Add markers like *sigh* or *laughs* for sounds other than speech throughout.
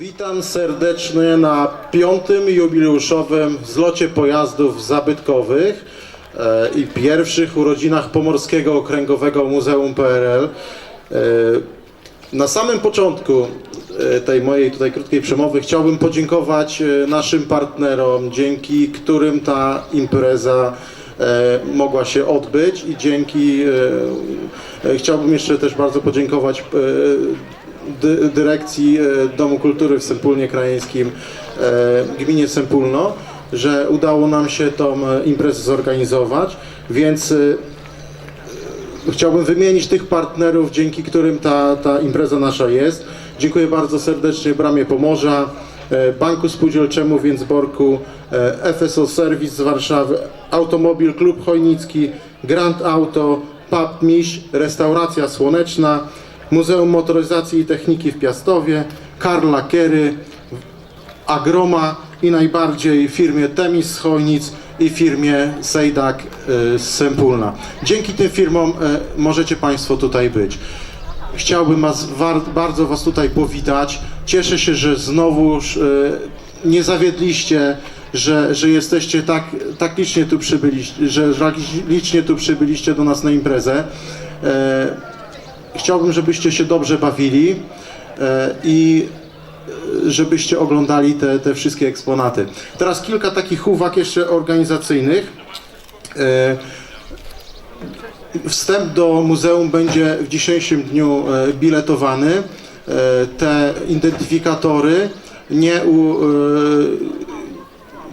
Witam serdecznie na piątym jubileuszowym zlocie pojazdów zabytkowych e, i pierwszych urodzinach Pomorskiego Okręgowego Muzeum PRL. E, na samym początku e, tej mojej tutaj krótkiej przemowy chciałbym podziękować naszym partnerom, dzięki którym ta impreza mogła się odbyć i dzięki chciałbym jeszcze też bardzo podziękować dy, dyrekcji e, Domu Kultury w Sępólnie Krajeńskim, e, gminie Sępólno, że udało nam się tą e, imprezę zorganizować, więc chciałbym wymienić tych partnerów, dzięki którym ta, ta impreza nasza jest. Dziękuję bardzo serdecznie Bramie Pomorza, Banku Spółdzielczemu w Więcborku, e, FSO Service z Warszawy, Automobil Klub Chojnicki, Grand Auto, Pub Miś, Restauracja Słoneczna, Muzeum Motoryzacji i Techniki w Piastowie, Karla Kery, Agroma i najbardziej firmie Temis z Chojnic i firmie Sejdak y, z Sępólna. Dzięki tym firmom y, możecie Państwo tutaj być. Chciałbym was, bardzo Was tutaj powitać. Cieszę się, że znowuż y, nie zawiedliście, że, że jesteście tak, tak licznie tu przybyliście, że licznie tu przybyliście do nas na imprezę. E, Chciałbym, żebyście się dobrze bawili e, i e, żebyście oglądali te, te wszystkie eksponaty. Teraz kilka takich uwag jeszcze organizacyjnych. E, Wstęp do muzeum będzie w dzisiejszym dniu biletowany. Te identyfikatory nie, u,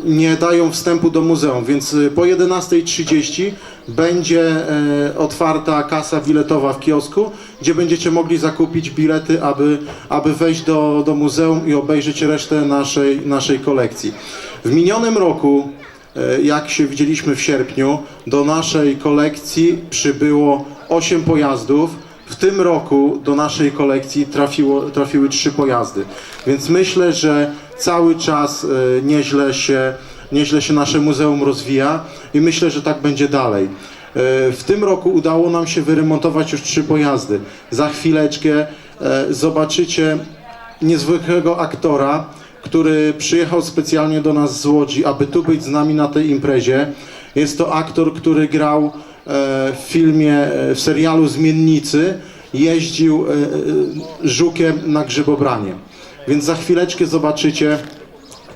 nie dają wstępu do muzeum, więc po 11.30 będzie e, otwarta kasa biletowa w kiosku, gdzie będziecie mogli zakupić bilety, aby, aby wejść do, do muzeum i obejrzeć resztę naszej, naszej kolekcji. W minionym roku, e, jak się widzieliśmy w sierpniu, do naszej kolekcji przybyło 8 pojazdów. W tym roku do naszej kolekcji trafiło, trafiły trzy pojazdy, więc myślę, że cały czas e, nieźle się, nieźle się nasze muzeum rozwija i myślę, że tak będzie dalej. E, W tym roku udało nam się wyremontować już trzy pojazdy. Za chwileczkę e, zobaczycie niezwykłego aktora, który przyjechał specjalnie do nas z Łodzi, aby tu być z nami na tej imprezie. Jest to aktor, który grał e, w filmie, w serialu Zmiennicy, jeździł żukiem na grzybobranie. Więc za chwileczkę zobaczycie,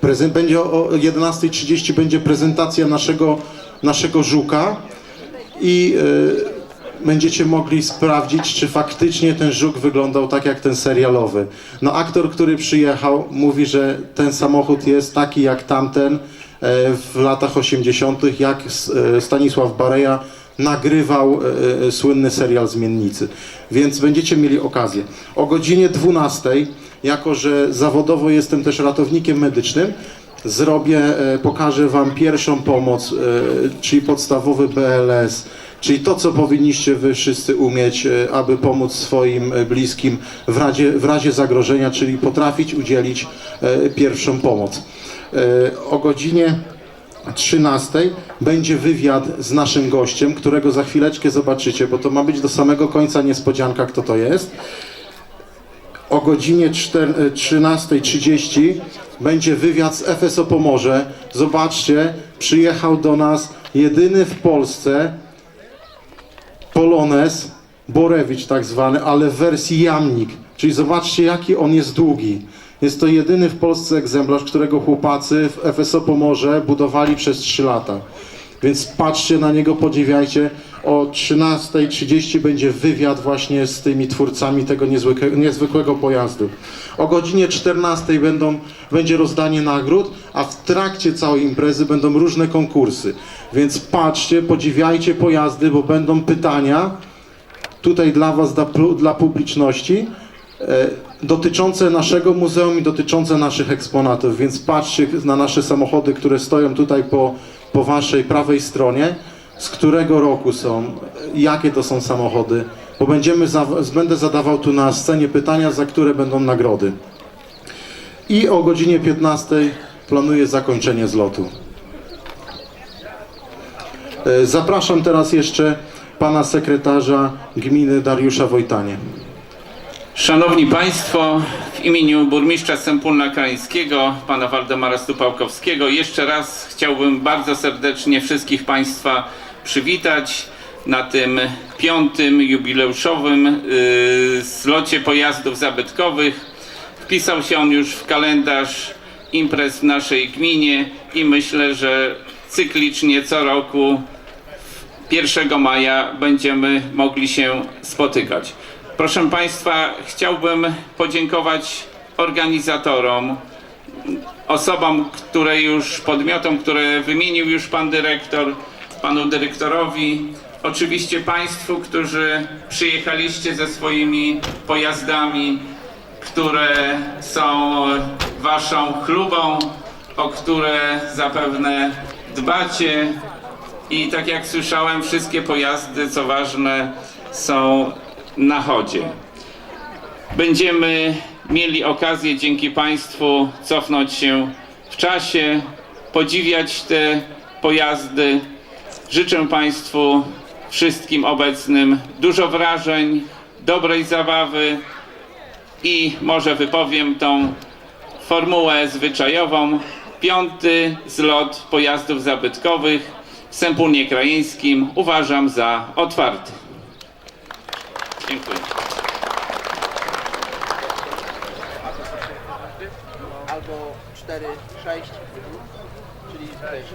prezent, będzie o o 11.30 będzie prezentacja naszego, naszego żuka i e, będziecie mogli sprawdzić, czy faktycznie ten żuk wyglądał tak jak ten serialowy. No aktor, który przyjechał, mówi, że ten samochód jest taki jak tamten e, w latach 80., jak e, Stanisław Bareja nagrywał e, słynny serial Zmiennicy. Więc będziecie mieli okazję. O godzinie 12, jako że zawodowo jestem też ratownikiem medycznym, zrobię, e, pokażę Wam pierwszą pomoc, e, czyli podstawowy BLS, czyli to, co powinniście Wy wszyscy umieć, e, aby pomóc swoim bliskim w razie, w razie zagrożenia, czyli potrafić udzielić pierwszą pomoc. O godzinie 13 będzie wywiad z naszym gościem, którego za chwileczkę zobaczycie, bo to ma być do samego końca niespodzianka, kto to jest. O godzinie czter- e, 13.30 będzie wywiad z FSO Pomorze. Zobaczcie, przyjechał do nas jedyny w Polsce Polones, Borewicz tak zwany, ale w wersji jamnik. Czyli zobaczcie, jaki on jest długi. Jest to jedyny w Polsce egzemplarz, którego chłopacy w FSO Pomorze budowali przez 3 lata. Więc patrzcie na niego, podziwiajcie. O 13.30 będzie wywiad właśnie z tymi twórcami tego niezwykłego, niezwykłego pojazdu. O godzinie 14.00 będą, będzie rozdanie nagród, a w trakcie całej imprezy będą różne konkursy. Więc patrzcie, podziwiajcie pojazdy, bo będą pytania tutaj dla Was, dla, dla publiczności, e, dotyczące naszego muzeum i dotyczące naszych eksponatów. Więc patrzcie na nasze samochody, które stoją tutaj po, po Waszej prawej stronie, z którego roku są, jakie to są samochody, bo będziemy za, będę zadawał tu na scenie pytania, za które będą nagrody. I o godzinie 15 planuję zakończenie zlotu. E, Zapraszam teraz jeszcze pana sekretarza gminy Dariusza Wojtanie. Szanowni Państwo, w imieniu burmistrza Sępólna Krańskiego, pana Waldemara Stupałkowskiego, jeszcze raz chciałbym bardzo serdecznie wszystkich Państwa przywitać na tym piątym jubileuszowym zlocie pojazdów zabytkowych. Wpisał się on już w kalendarz imprez w naszej gminie i myślę, że cyklicznie co roku 1 maja będziemy mogli się spotykać. Proszę Państwa, chciałbym podziękować organizatorom, osobom, które już, podmiotom, które wymienił już Pan Dyrektor, Panu Dyrektorowi, oczywiście Państwu, którzy przyjechaliście ze swoimi pojazdami, które są Waszą chlubą, o które zapewne dbacie, i tak jak słyszałem, wszystkie pojazdy, co ważne, są na chodzie. Będziemy mieli okazję dzięki Państwu cofnąć się w czasie, podziwiać te pojazdy. Życzę Państwu wszystkim obecnym dużo wrażeń, dobrej zabawy i może wypowiem tą formułę zwyczajową. Piąty zlot pojazdów zabytkowych w Sępólnie Krajeńskim uważam za otwarty. Dziękuję. albo 4, 6, czyli też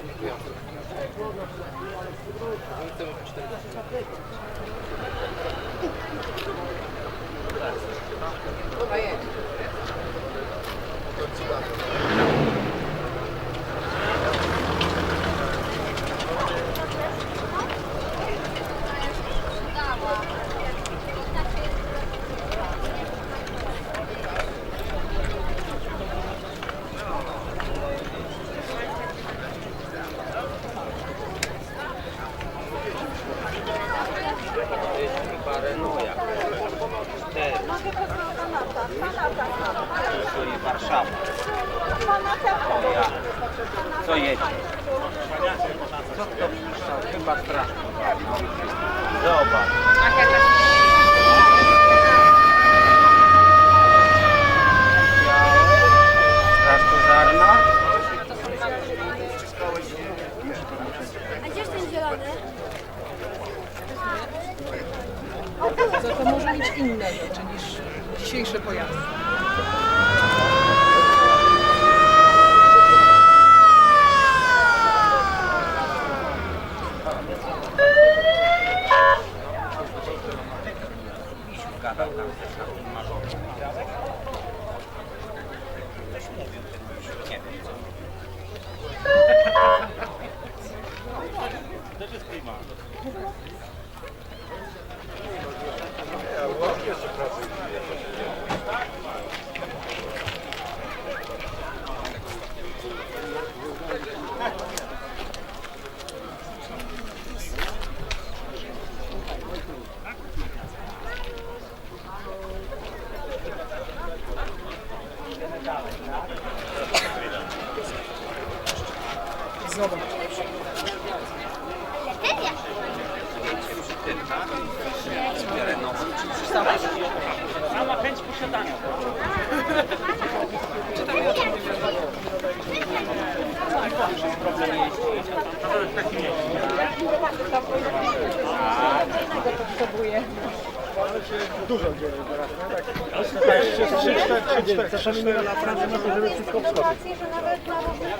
Sytuację, że nawet na różnych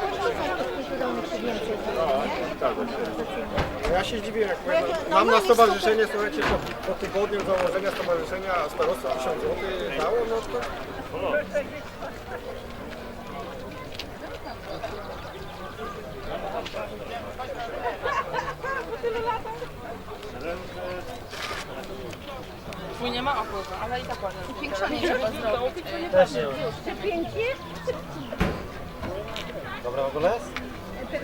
wydolnych się więcej Ja się zdziwię, jak powiem, mam na stowarzyszenie, słuchajcie, po, po tygodniu założenia stowarzyszenia starostwa 1000 zł dało, no to Twój nie ma opływu, ale i tak ładnie. Większą trzeba zrobić. Dobra w ogóle? Wojtek!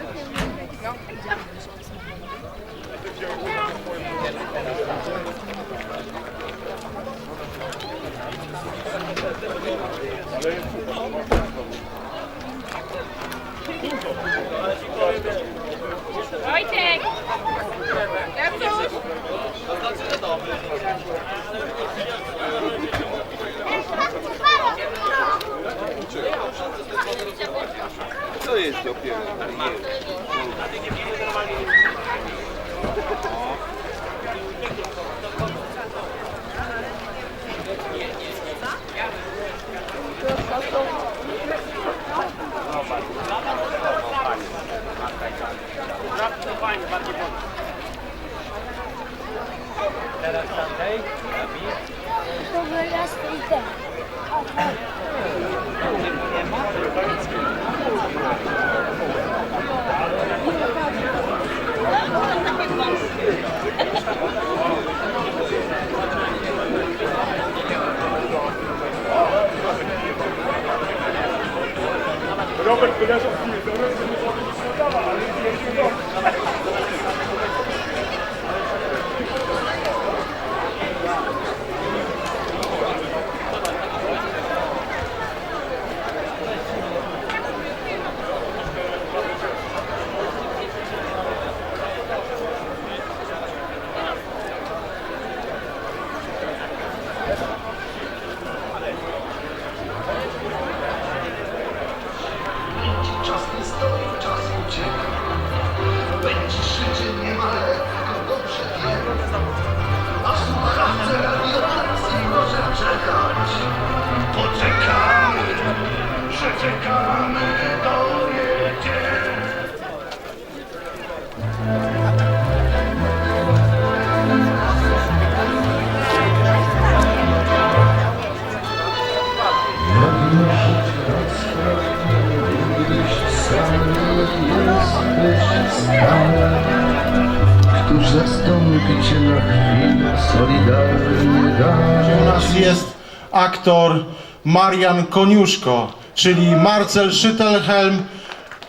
Aktor Marian Koniuszko, czyli Marcel Szytelhelm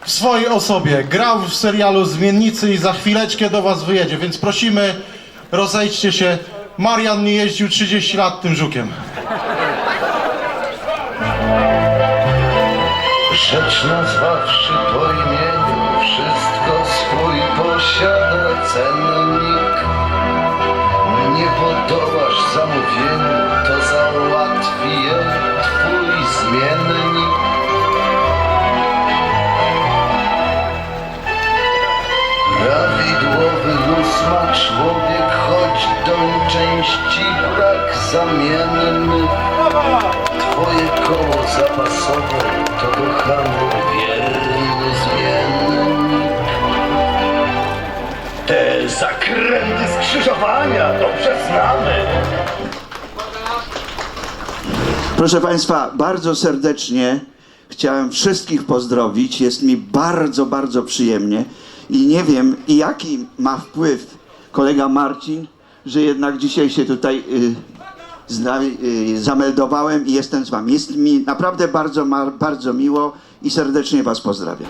w swojej osobie. Grał w serialu Zmiennicy i za chwileczkę do Was wyjedzie, więc prosimy, rozejdźcie się. Marian nie jeździł 30 lat tym żukiem. Rzecz nazwawszy po imieniu, wszystko swój posiada cennik. Nie podołasz zamówieniu, ma człowiek, choć doń części brak zamiennych. Twoje koło zapasowe to do handlu wierny zmiennik. Te zakręty skrzyżowania dobrze znamy. Proszę Państwa, bardzo serdecznie chciałem wszystkich pozdrowić. Jest mi bardzo, bardzo przyjemnie i nie wiem, jaki ma wpływ kolega Marcin, że jednak dzisiaj się tutaj y, y, zameldowałem i jestem z Wami. Jest mi naprawdę bardzo, bardzo miło i serdecznie Was pozdrawiam.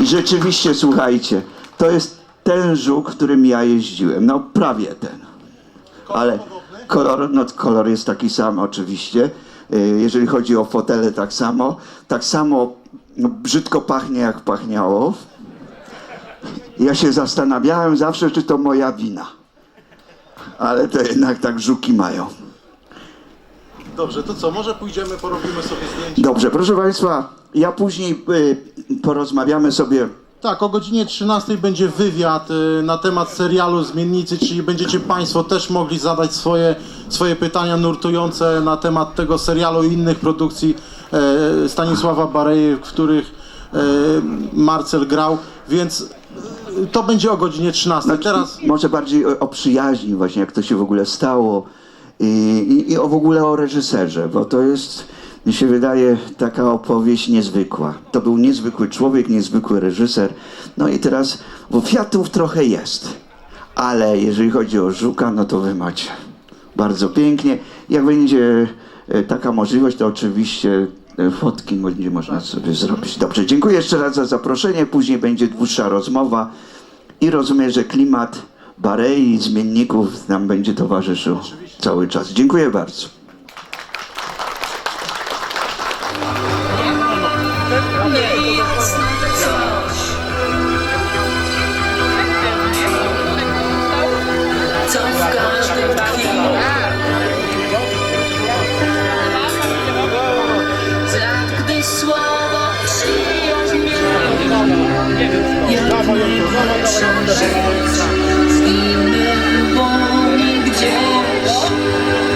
I rzeczywiście, słuchajcie, to jest ten żuk, którym ja jeździłem. No prawie ten. Ale kolor, no, kolor jest taki sam oczywiście. Y, Jeżeli chodzi o fotele, tak samo. Tak samo brzydko pachnie, jak pachniało. Ja się zastanawiałem zawsze, czy to moja wina. Ale to jednak tak żuki mają. Dobrze, to co, może pójdziemy, porobimy sobie zdjęcie? Dobrze, proszę Państwa, ja później y, porozmawiamy sobie Tak, o godzinie 13 będzie wywiad y, na temat serialu Zmiennicy, czyli będziecie Państwo też mogli zadać swoje, swoje pytania nurtujące na temat tego serialu i innych produkcji Stanisława Bareje, w których e, Marcel grał, więc to będzie o godzinie 13. Teraz Może bardziej o, o przyjaźni właśnie, jak to się w ogóle stało i, i, i o w ogóle o reżyserze, bo to jest, mi się wydaje, taka opowieść niezwykła. To był niezwykły człowiek, niezwykły reżyser. No i teraz, bo Fiatów trochę jest, ale jeżeli chodzi o Żuka, no to wy macie. Bardzo pięknie. Jak będzie e, taka możliwość, to oczywiście e, fotki będzie można sobie zrobić. Dobrze, dziękuję jeszcze raz za zaproszenie. Później będzie dłuższa rozmowa i rozumiem, że klimat Barei i zmienników nam będzie towarzyszył cały czas. Dziękuję bardzo. sława przyjaźń Jak najlepszą rzecz Zginę, bo nigdzieś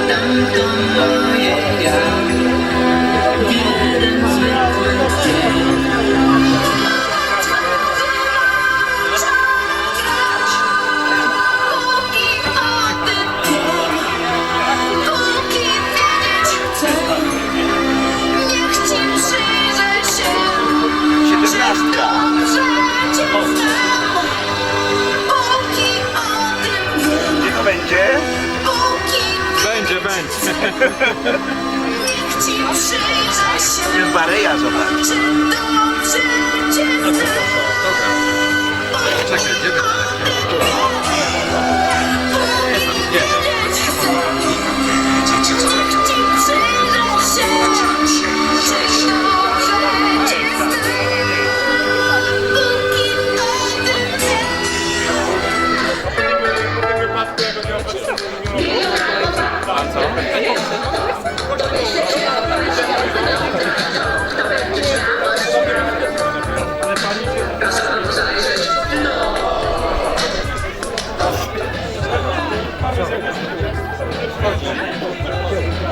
Tamto moje jak Będzie, będzie. *laughs* Jest Bareja, zobacz. Czekaj, gdzie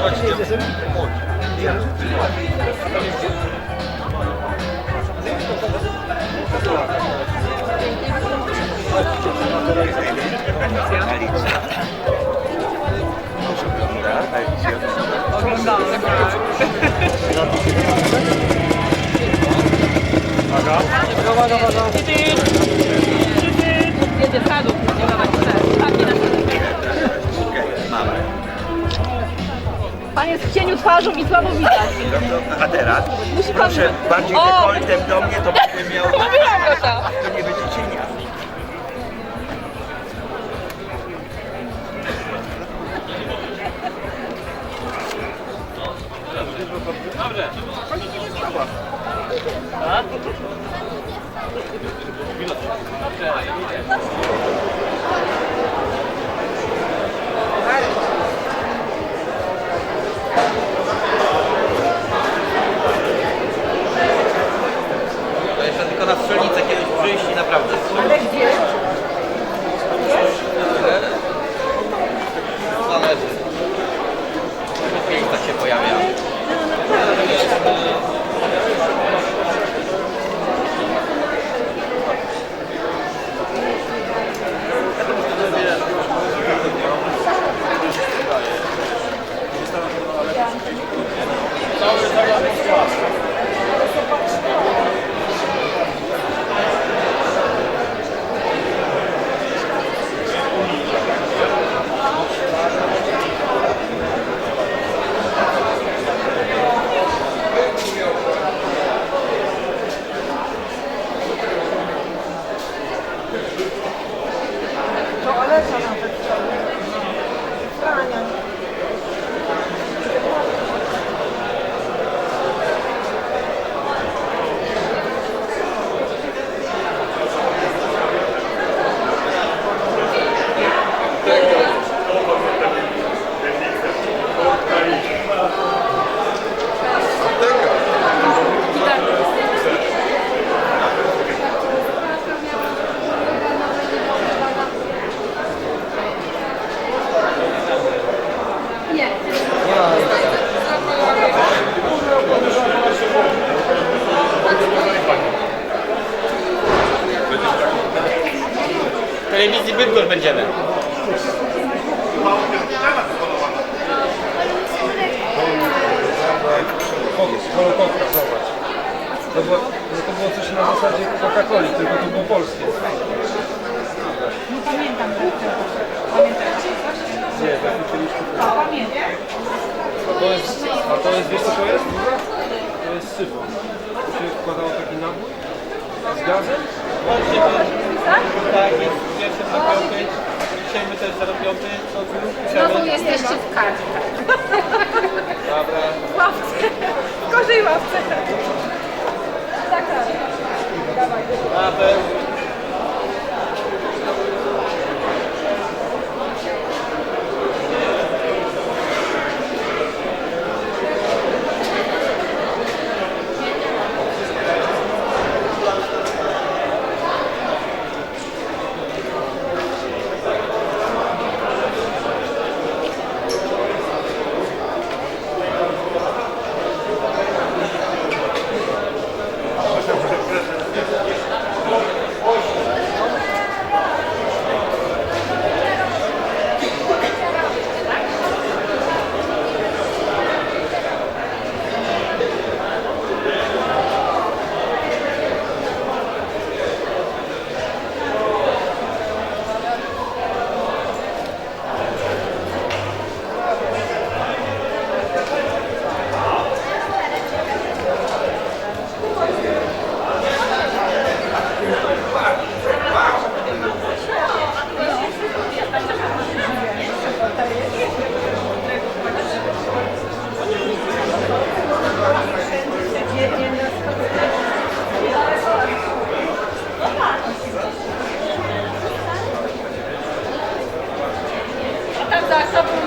wy Pan jest w cieniu twarzą i słabo widać. A teraz? Musi pan... Proszę bardziej O! dekoltem do mnie, to będę miał... *laughs* Mówiłam go to. To nie przyjść i naprawdę. Ale gdzie? W telewizji Bydgoszcz będziemy. Holokostka, zobacz. To było, no to było coś na zasadzie Coca-Coli, tylko to było polskie. Nie pamiętam tego. Pamiętacie? Nie, tak uczyliśmy. Pamiętam. A to jest, a to jest, wiesz co to jest? To jest syfon. Tu się wkładało taki nabój z gazem tak? Tak, jest pierwszy za zarobiony. Dzisiaj my też zarobiony. Co wy Znowu musiałem? jesteście w kartach. Dobra. Ławce. Gorzej ławce. Tak, tak. Dawaj. Paweł. dar essa.